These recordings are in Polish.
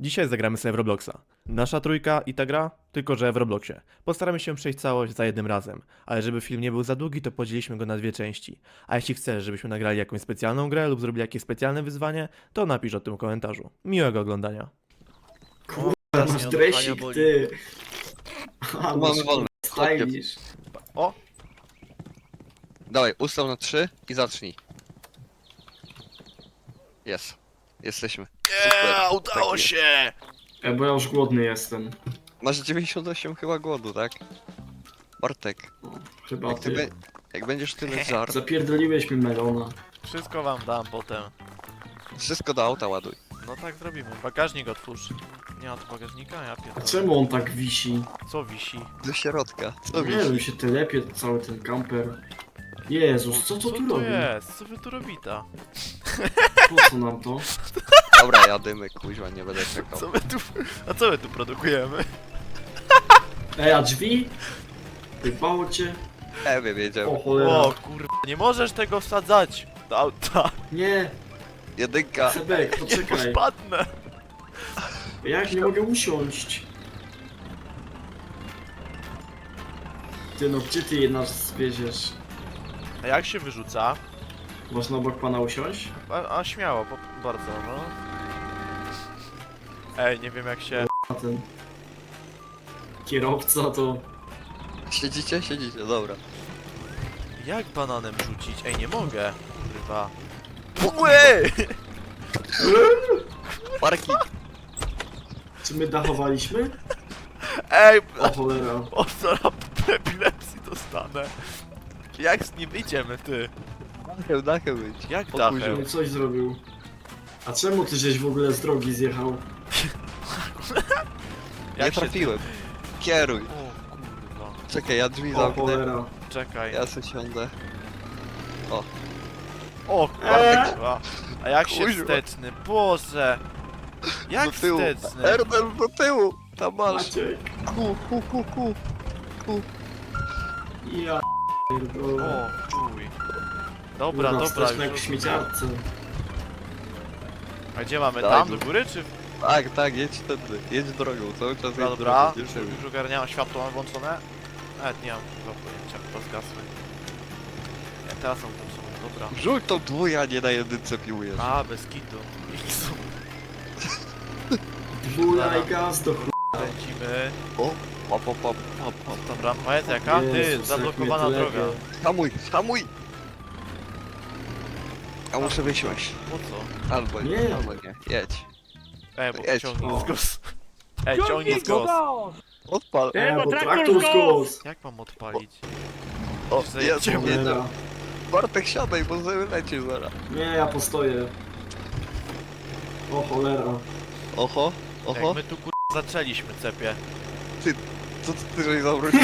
Dzisiaj zagramy sobie w Robloxa. Nasza trójka i ta gra, tylko że w Robloxie. Postaramy się przejść całość za jednym razem, ale żeby film nie był za długi, to podzieliliśmy go na dwie części. A jeśli chcesz, żebyśmy nagrali jakąś specjalną grę lub zrobili jakieś specjalne wyzwanie, to napisz o tym w komentarzu. Miłego oglądania. Kurwa, masz dresik, ty. A, mamy wolne. O! Dawaj, ustaw na trzy i zacznij. Jest. Jesteśmy. Super. udało Tak się! E, bo ja już głodny jestem. Masz 98 chyba głodu, tak? Bartek, O, chyba jak, ty ty. be- jak będziesz tyle żar, Zapierdoliłeś mi melona. Wszystko wam dam potem. wszystko do auta ładuj. No tak zrobimy. Bagażnik otwórz. Nie ma tu bagażnika? Ja A pierdolę. czemu on tak wisi? Co wisi? Do środka. Co Nie wiem, się telepie cały ten kamper. Jezus, co to Co tu to robi? jest? Co wy tu robita? Po co nam to? Dobra, jadymy, kuźwa, nie będę czekał. Co my tu... A co my tu produkujemy? Ej, a drzwi? Wybało cię? E, wiem, jedziemy. O cholera. O kurwa, nie możesz tego wsadzać do auta. Nie, Jedynka. Sebek, Nie poczekaj. spadnę. Jak nie mogę usiąść? Ty no, gdzie ty nas zwieziesz? A jak się wyrzuca? Można obok pana usiąść? A, a śmiało, po, bardzo, no. Ej, nie wiem jak się... A ten... Kierowca to... Siedzicie? Siedzicie, dobra. Jak bananem rzucić? Ej, nie mogę. Kurwa. Ły! Parki. Czy my dachowaliśmy? Ej, O cholera. o zaraz epilepsji dostanę. Jak z nim idziemy, ty? Dachem, dachem być. Jak dachem? coś zrobił. A czemu ty żeś w ogóle z drogi zjechał? Nie Jak się- trafiłem. Kieruj. O kurwa. Czekaj, ja drzwi O zamknę. cholera. Czekaj. Ja se siądę. O kurwa. A jak się Kuźwa. wsteczny? Boże. Jak do tyłu. wsteczny? Erdem do tyłu. Tam masz. Maciek. Ku, ku, ku, ku. Ja O chuj. Dobra, Kurwa, dobra, wsteczny jak w już. śmieciarce. A gdzie mamy? Tam do góry czy? Tak, tak, jedź tędy. Jedź drogą, cały czas jedź dobra. drogą. Cieszymy. Już ogarniałem światło mam włączone. Nawet nie mam chyba pojęcia, chyba zgasły. Nie, teraz są włączone, dobra. Rzuć tą dwójkę, a nie na jedynce piłujesz. A, bez kitu. Jezu. Dwulaj gaz do chuj. Kręcimy. Pop, pop, pop, pop, pop. Dobra, jest jaka? Ty, Jezus, jak zablokowana mnie droga. telepie. Hamuj, hamuj! Ja muszę wysiąść. Po co? Albo nie, Nie. albo nie. Jedź. Ej, bo Jedź. O. z gos. Ej, ciągnik z gos. Odpal. E, bo traktor z głos. Jak mam odpalić? O, Że jest, jedziemy. jedzie. Cholera. Bartek, siadaj, bo lecisz zaraz. Nie, ja postoję. O cholera. Oho, oho. Jak my tu kur... zaczęliśmy cepie. Co ty, ty żeś zawrócił?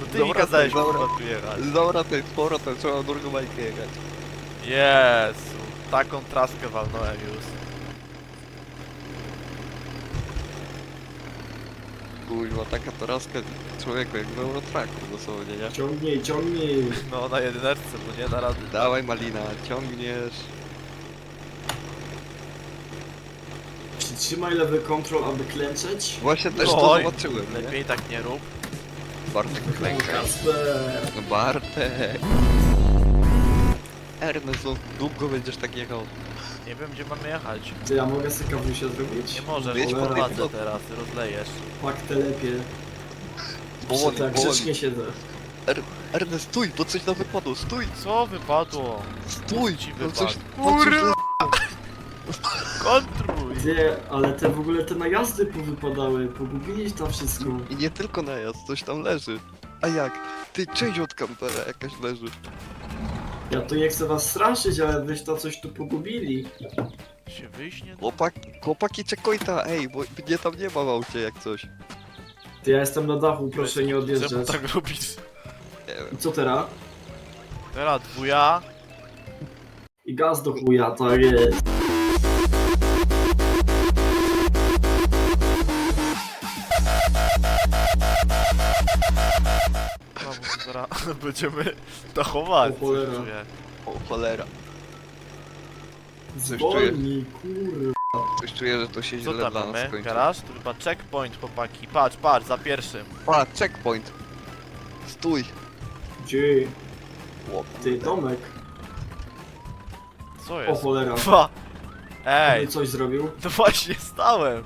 No ty mi Dobra, kazałeś dobra. kurwa tu jechać. Dobra, to jest sporo, to trzeba drugą bajkę jechać. Jezu, taką traskę walnąłem już. Kurwa, taka toraska człowieku jak w Eurotracku dosłownie, nie? Ciągnij, ciągnij. No na jedyneczce, bo nie da rady. Dawaj Malina, ciągniesz. Przytrzymaj lewy kontrol, aby klęczeć. Właśnie też Oj, to zobaczyłem, nie? Lepiej tak nie rób. Bartek klęka. Kasper. No Bartek. Ernest, no długo będziesz tak jechał. Nie wiem gdzie mamy jechać. Ty, ja mogę sobie kawusia zrobić? Nie możesz, Jedź bo po teraz, rozlejesz. Pak telepie. Powoli, tak powoli. grzecznie siedzę. Ernest, stój, bo coś nam wypadło, stój, Co wypadło? stój! Ci No coś, wypadło. coś Kurwa! Kontruj! Ty, ale te w ogóle te najazdy powypadały, pogubili tam wszystko. I nie tylko najazd, coś tam leży. A jak? Ty, część od kampera jakaś leży. Ja tu nie chcę was straszyć, ale wyś to coś tu pogubili. Się wyjść nie da? Chłopak, chłopaki czekojta, ej, bo mnie tam nie ma w aucie jak coś. Ty, ja jestem na dachu, proszę nie Czemu odjeżdżać. tak robisz? Nie wiem. I co teraz? Teraz dwuja. I gaz do chuja, tak jest. Będziemy dachować. O cholera. coś czuję. O cholera. Coś kur... Coś czuję, że to się Co źle tam dla nas mamy? Garaż? Tu chyba checkpoint, chłopaki. Patrz, patrz, za pierwszym. A, checkpoint. Stój. Gdzie? O, Ty, domek. Co O jest? cholera. Dwa. Ej. Ej, coś zrobił? to właśnie stałem.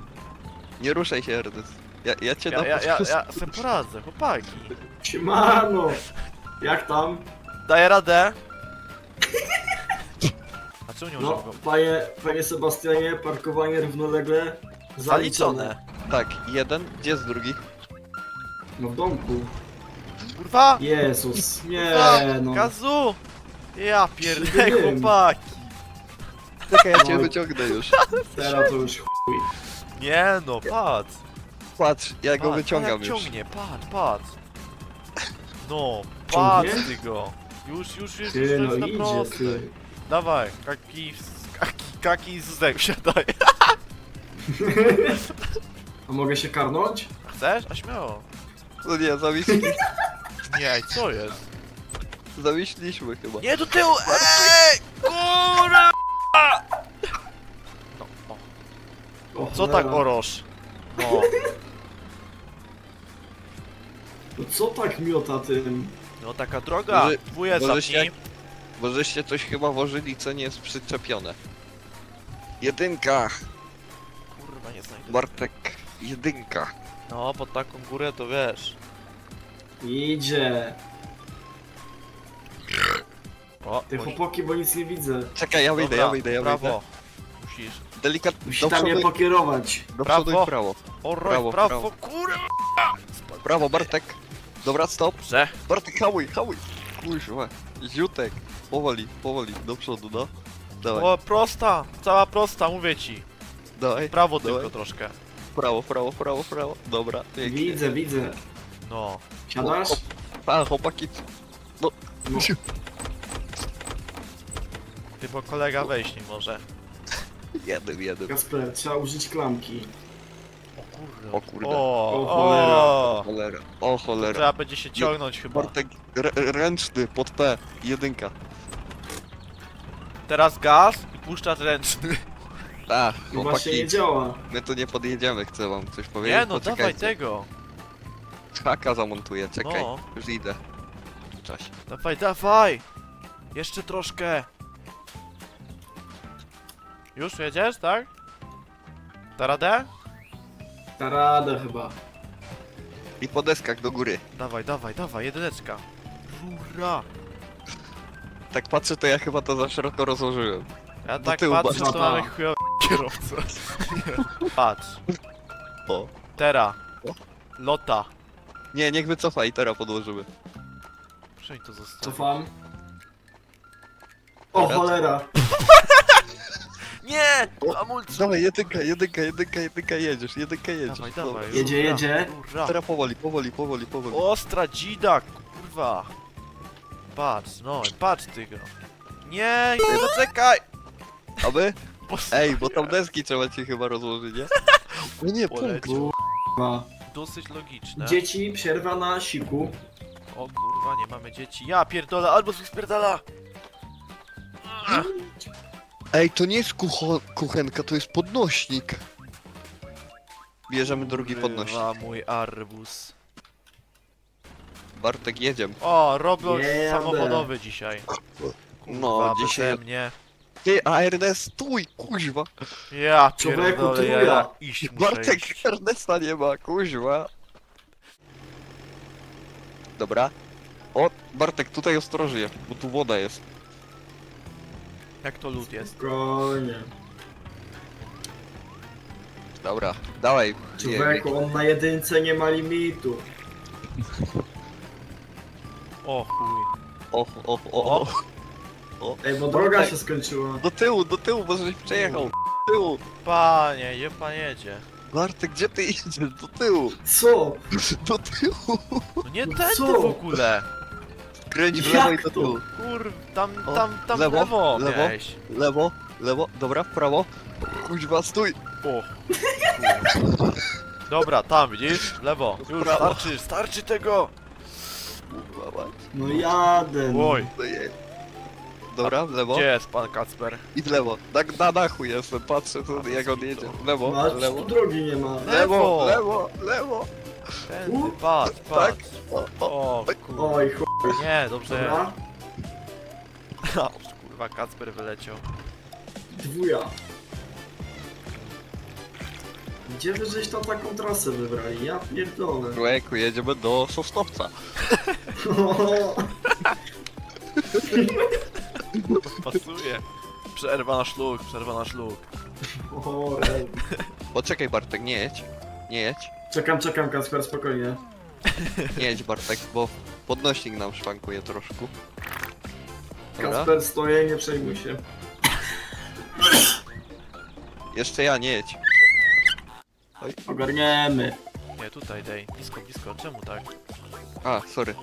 Nie ruszaj się, Ernest. Ja, ja cię Ja, ja, ja, dopuszczę. ja sobie poradzę, chłopaki. Siemano! Jak tam? Daję radę. A czemu nie No, możemy go... panie, panie Sebastianie, parkowanie równolegle Zaliczone. Tak, jeden. Gdzie jest drugi? No w domku. Kurwa! Jezus, nie Kurwa! no. Gazu! Ja pierdolę, Wiem. chłopaki. Czekaj, ja cię No. wyciągnę już. Teraz to już chuj. Nie no, patrz. Patrz, ja go Patrz, wyciągam jak już. ciągnie, patrz, patrz. No, patrz ty go. Już, już, już, Ty, już, no już na idzie, proste. ty. Dawaj, kaki, kaki, kaki z zek siadaj. A mogę się karnąć? Chcesz? A śmiało. No nie, zawiśli, Nie, co jest? zawiśliśmy chyba. Nie do tyłu, ej! Kurwa! No, o. O, Co cholera. tak oroż? No, No co tak miota tym? No taka droga, Może- dwóje może zapnij. się- Bo żeście coś chyba włożyli, co nie jest przyczepione. Jedynka, Kurwa, nie znajdę. Bartek. Jedynka. No, pod taką górę to wiesz. Idzie. O, Te chodź. chłopaki, bo nic nie widzę. Czekaj, ja wyjdę, Dobra, ja wyjdę, ja wyjdę. prawo. Musisz. Delikatnie, Musi do tam przodu, je i- pokierować. do przodu Prawo. i prawo. O, Prawo, prawo, prawo, prawo. kurwa! Prawo, Bartek. Dobra, stop. Dobrze. Bartek, hamuj, hamuj. Kuźwa. Ziutek. Powoli, powoli, do przodu, no. Dawaj, O, prosta, cała prosta, mówię ci. dawaj. Prawo Dawaj. tylko troszkę. Prawo, prawo, prawo, prawo. Dobra, pięknie. Widzę, widzę. No. Siadasz? A, chłopaki. No. Ty, bo kolega wejść nie może. Jeden, jeden. Kasper, trzeba użyć klamki. O kurde. O kurde. O, O cholera. o. Cholera. O cholera. Trzeba będzie się ciągnąć chyba. Bartek, r- ręczny, pod P. Jedynka. Teraz gaz i puszczacz ręczny. A, No właśnie nie działa. my tu nie podjedziemy, chcę wam coś powiedzieć. Nie no, dawaj Poczekajcie. tego. Haka zamontuję, czekaj. No. Już idę. Cześć. Dawaj, dawaj. Jeszcze troszkę. Już jedziesz, tak? Da radę? Ta rada chyba. I po deskach do góry. Dawaj, dawaj, dawaj, jedyneczka. Rura. Tak patrzę, to ja chyba to za szeroko rozłożyłem. Ja Do tak tyłu patrzę, bardziej. to mamy chujowy kierowcę. Patrz. O. Tera. O. Lota. Nie, niech wycofa i teraz podłożymy. Proszę mi to zostawić. Cofam. O cholera. Nie! Hamulce! Dawaj, jedynka, jedynka, jedynka, jedynka, jedziesz, jedynka jedziesz. Dawaj, Dobra. dawaj. Jedzie, jedzie. Rura. Teraz powoli, powoli, powoli, powoli. Ostra dzida, kurwa. Patrz, no, patrz ty go. Nie, nie zaczekaj! A my? Pos- Ej, bo tam deski trzeba ci chyba rozłożyć, nie? No nie, punkt. Poleciał. Kurwa. Dosyć logiczne. Dzieci, przerwa na siku. O kurwa, nie mamy dzieci. Ja pierdolę, albo coś spierdala! Ej, to nie jest kucho kuchenka, to jest podnośnik. Bierzemy drugi podnośnik. Kurwa, mój arbus. Bartek, jedziemy. O, Roblox Jadę. samochodowy dzisiaj. No, Kurwa, dzisiaj- beze mnie. Ty, a Ernest, stój, kuźwa. Ja Człowieku, pierdolę, ja, truja. ja iść muszę Bartek, iść. Ernesta nie ma, kuźwa. Dobra. O, Bartek, tutaj ostrożnie, bo tu woda jest. Jak to lód jest? Spokojnie. Dobra, dawaj. Człowieku, on na jedynce nie ma limitu. O chuj. O, o, o, o. Ej, bo droga się skończyła. Do tyłu, do tyłu, bo żeś przejechał. Do tyłu. Panie, je pan jedzie. Bartek, gdzie ty idziesz? Do tyłu. Co? Do tyłu. No nie No tędy co? w ogóle. Kręć w Jak lewo i do to? tyłu. Kur, tam, O, tam, tam lewo, lewo, lewo. miałeś. Lewo, lewo, dobra, w prawo. Kuźwa, stój. O. Dobra, tam widzisz? W Lewo. Już Prawo. starczy, starczy tego. Kurwa, mać. No jadę. no. Oj. No Dobra, w lewo. Gdzie jest pan Kacper? I w lewo. Na, na dachu jestem, patrzę tu, jak on jedzie. W lewo, No, w lewo. tu drogi nie ma. Lewo, lewo, lewo. Tędy, U? patrz, Tak. patrz. O, o. O. Oj, chuj. Nie, dobrze. Dobra. A, kurwa, Kacper wyleciał. Dwuja. Gdzie wy żeś tam taką trasę wybrali? Ja pierdolę. Człowieku, jedziemy do Sosnowca. Pasuje. Przerwa na szluk, przerwa na szluk. O, rej. Poczekaj Bartek, nie jedź. Nie jedź. Czekam, czekam, Kasper, spokojnie. Nie jedź Bartek, bo podnośnik nam szwankuje troszkę. Dobra, Kasper, stoję, nie przejmuj się. jeszcze ja, nie jedź. Ogarniemy. Nie, tutaj dej. Blisko, blisko. Czemu tak? A, sorry.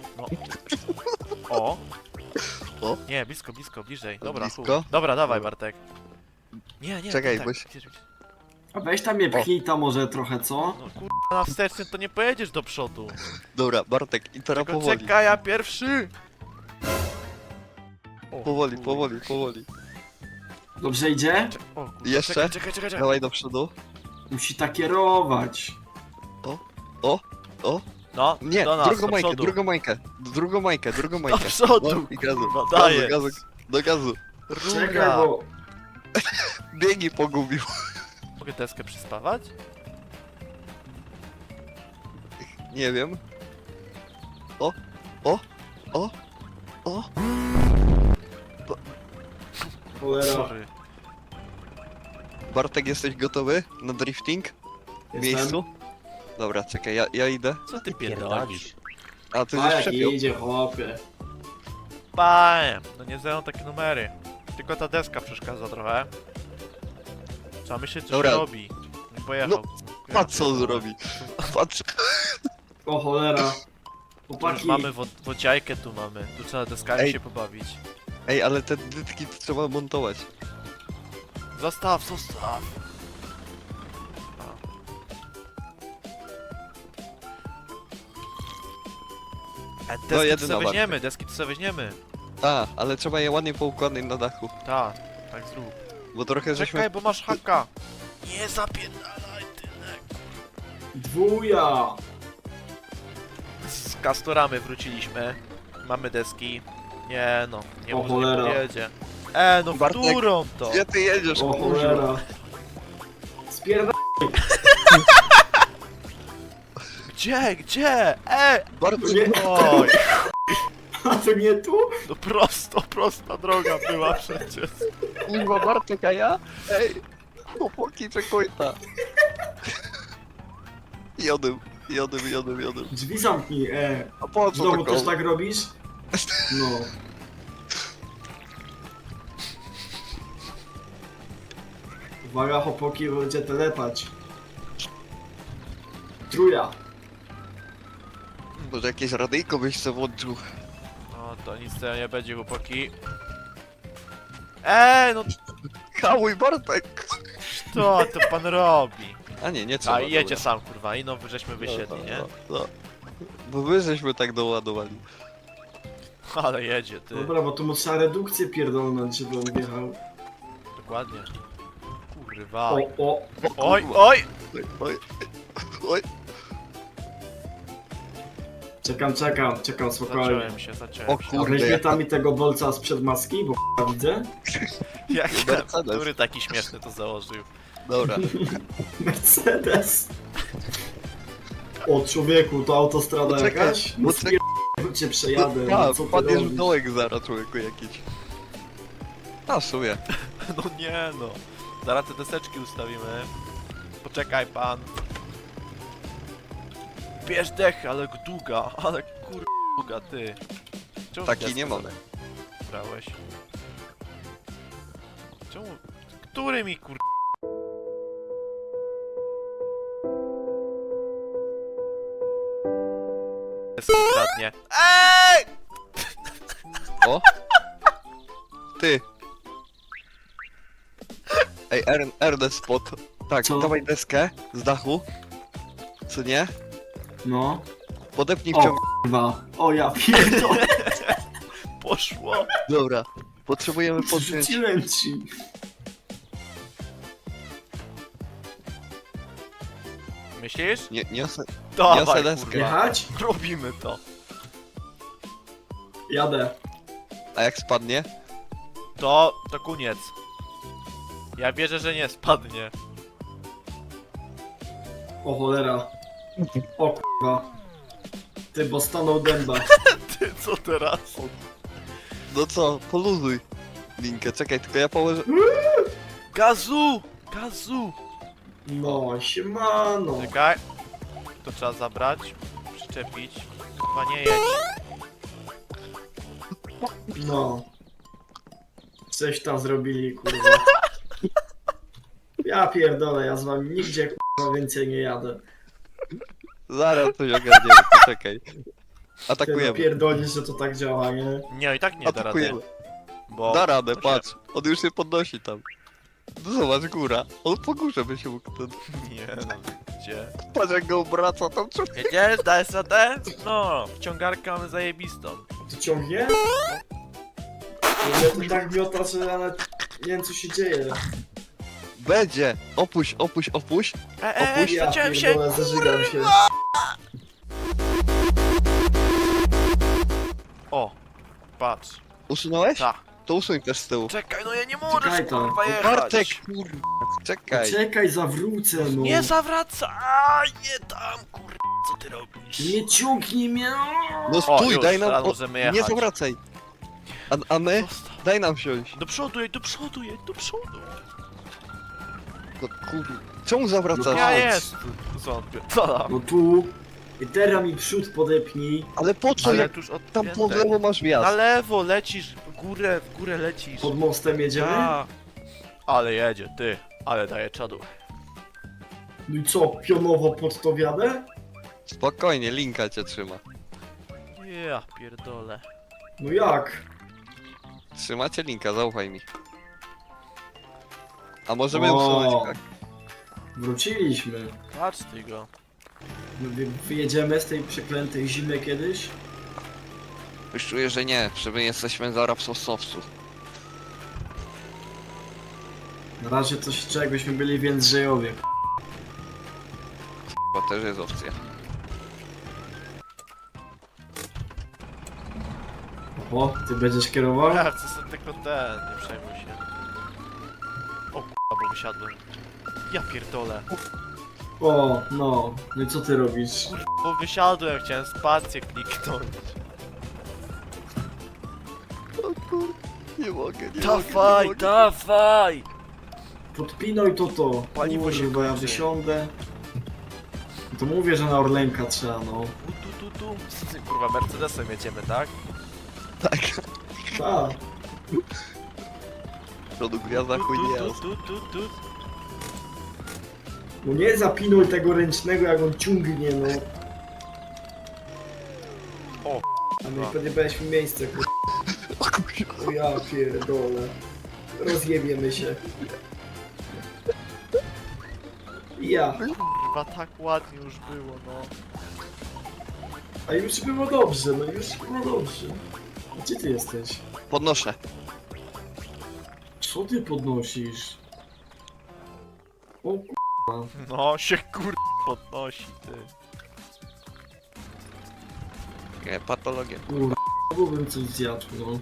O! O. Nie, blisko, blisko, bliżej. Dobra, Blisko? Dobra, dawaj. Bartek. Nie, nie, Czekaj, tak, tak. się- Gdzie- gdzie- A weź tam mnie pchnij tam może trochę, co? No kurwa, na wstecznym to nie pojedziesz do przodu. Dobra, Bartek, i teraz Tylko powoli. czekaj, ja pierwszy! O, Powoli, chuj. powoli, powoli. Dobrze idzie? Cze- O, kurwa, Jeszcze? Czekaj, czekaj, czekaj, czekaj. Dawaj do przodu. Musi tak kierować. No, Nie, do nas, drugą do majkę, przodu. drugą majkę. Drugą majkę, drugą Do majkę. przodu, i gazu. kurwa, Gazu, daję. gazu, do gazu. Czekaj, Rura. bo... Biegi pogubił. Mogę deskę przyspawać? Nie wiem. O, o, o, o. Cholera. Sorry. Bartek, jesteś gotowy na drifting? W Jestem. miejscu? Dobra, czekaj, ja, ja idę. Co ty pierdolisz? A, ty A żeś jak przepiął. idzie, chłopie. Panie, no nie znają takie numery. Tylko ta deska przeszkadza trochę. Trzeba myśleć, co Dobra. się robi. Nie pojechał. Ja Patrz co on zrobi. Patrz. O cholera. Tu już Chłopaki. mamy wo wociajkę tu mamy. Tu trzeba deskami Ej. się pobawić. Ej, ale te dytki trzeba montować. Zostaw, zostaw. A. E, deski No, tu jedyna sobie weźmiemy, deski tu sobie weźmiemy. A, ale trzeba je ładnie poukładać na dachu. Tak, tak zrób. Bo trochę żeśmy... Czekaj, bo masz haka. Nie zapierdalaj tyle. Dwuja. Z Castoramy wróciliśmy. Mamy deski. Nie no, nie O może nie cholera. pojedzie. E, no w Bartek, którą to? Gdzie ty jedziesz, O kurwa? cholera. Spierda... Gdzie, gdzie? E! Bartek, Nie, Oj, a to nie tu? No prosto, prosta droga była przecież. kurwa, Bartek, a ja? Ej, chłopaki, czekojta. Jodym, jodym, jodym, jodym. Drzwi zamknij, e. A po co Znowu to też koło? tak robisz? No. Uwaga, chłopaki, bo będzie telepać. Truja. Może jakieś radyjko byś sobie włączył. No to nic z tego nie będzie, chłopaki. Eee, no Hałuj, Bartek! co to pan robi? A nie, nie trzeba. A jedzie dobra. sam, kurwa, i no żeśmy wysiedli, No, nie? no, no. Bo my żeśmy tak doładowali. Ale jedzie, ty. Dobra, bo tu mu trzeba redukcję pierdolnąć, żeby on wjechał. Dokładnie. Kurwa. O, o. Oj, oj! Oj, oj, oj. Czekam, czekam, czekam spokojnie. Zacząłem się, zacząłem O się. Kurde, weźmie tam mi tego bolca sprzed maski, bo k***a widzę. Jak Mercedes. który taki śmieszny to założył? Dobra. Mercedes. O człowieku, to autostrada Poczekaj, jakaś? No poczekaj. spier... cię przejadę, Ja, no co ty wpadniesz w robisz? dołek zaraz, człowieku jakiś. A, w sumie. No nie no. Zaraz te deseczki ustawimy. Poczekaj pan. Bierz dech, ale długa, ale kur... długa, ty. Czemu Taki nie mam. Brałeś. Czemu? Który mi kur... Kradnie. EJ! O! Ty! Ej, Ern, Ernest spot. Tak, Co? dawaj deskę z dachu. Co nie? No. Podepnij O wciąg. kurwa. O ja pierdolę. Poszło. Dobra. Potrzebujemy podpiąć. Rzuciłem ci. Myślisz? Nie, niosę, Dawaj, niosę deskę. kurwa. Jechać? Robimy to. Jadę. A jak spadnie? To, to koniec. Ja wierzę, że nie spadnie. O cholera. O kurwa. Ty, bo stanął dęba. Ty, co teraz? No co, poluzuj. Linkę, czekaj, tylko ja położę... Gazu! Gazu! No, siemano. Czekaj. To trzeba zabrać, przyczepić. Chyba nie jedź. No. Coś tam zrobili, kurwa. Ja pierdolę, ja z wami nigdzie kurwa więcej nie jadę. Zaraz coś ogarniemy, poczekaj. Ty Atakujemy. pierdolisz, że to tak działa, nie? Nie, i tak nie da rady. Atakujemy. Bo... Da radę, to patrz. On już się podnosi tam. No zobacz, góra. On po górze by się mógł... ten- Się... Nie, no gdzie? Patrz jak go obraca tam co... Jedziesz, dajesz radę? No, wciągarkę mamy zajebistą. To ciągnie? Ja to tak miota, że nawet nie wiem co się dzieje. Będzie! Opuść, opuść, opuść. E, e, Opuść. Ja zaciąłem się! pierdolę, zażygam się. O! Patrz. Usunąłeś? Ta. To usuń też z tyłu. Czekaj, no ja nie możesz Czekaj tam. kurwa jechać. Bartek, kurwa, czekaj. Czekaj, zawrócę, no. Nie zawracaj! Nie tam, kurwa, co ty robisz? Nie ciągnij mnie. No O, stój, już, daj nam... teraz O, możemy jechać. nie zawracaj. A, a my? Zostaw. Daj nam wsiąść. Do przodu jedź, do przodu jedź, do przodu. No kurwa. Czemu zawracasz? Ja jest. Zwątpię. Co tam? No tu. I teraz mi przód podepnij. Ale po co, Ale jak tuż od tam po lewo masz Na wjazd? lewo lecisz, w górę, w górę lecisz. Pod mostem jedziemy? Ta. Ale jedzie, ty. Ale daje czadu. No i co, pionowo pod to wiadę? Spokojnie, linka cię trzyma. Ja pierdolę. No jak? Trzymacie linka, zaufaj mi. A możemy O. usunąć tak. Wróciliśmy. Patrz ty go. No, wy- Wyjedziemy z tej przeklętej zimy kiedyś? Już czuję, że nie, że my jesteśmy zaraz w sosowcu. Na razie coś czego jakbyśmy byli w Jędrzejowie. Bo też jest opcja. O, ty będziesz kierował? Ja chcę sobie tylko ten, nie przejmuj się. O kurwa, bo wysiadłem. Ja pierdolę. O, no. No i co ty robisz? Bo wysiadłem, chciałem spację kliknąć. O kur... Nie mogę, nie Dawaj, mogę, dawaj! Podpinaj to to. Paliwo się Kurwa, ja kończy. wysiądę. To mówię, że na Orlenka trzeba, no. Tu, tu, tu, tu. Ty, Kurwa, Mercedesem jedziemy, tak? Tak, Tak. przodu gwiazda Tu, chuj nie tu, jest. tu, tu, tu. No nie zapinuj tego ręcznego, jak on ciągnie, no. O, A my pewnie będziesz w miejsce, kur... O ja pierdolę. Rozjebiemy się. Ja. Kurwa, tak ładnie już było, no. A już było dobrze, no już było dobrze. Gdzie ty jesteś? Podnoszę. Co ty podnosisz? O. No, się kur... podnosi, ty. Nie, patologię. Kur... Byłbym coś zjadł, no.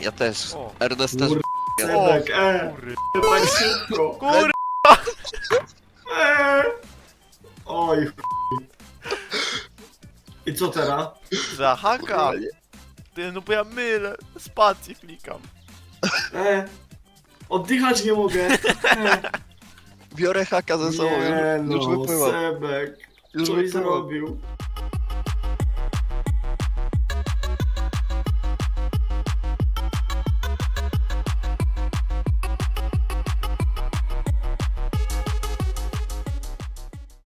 Ja też. O. Ernest też. Kur... Sebek, e! Kury. Tak szybko! Kur... E! Oj, chuj. I co teraz? Za haka! Ty, no bo ja mylę. Spację klikam. E! Oddychać nie mogę! E. Biorę haka ze sobą, już, już no, wypływam. Sebek, Już coś wypływam. zrobił.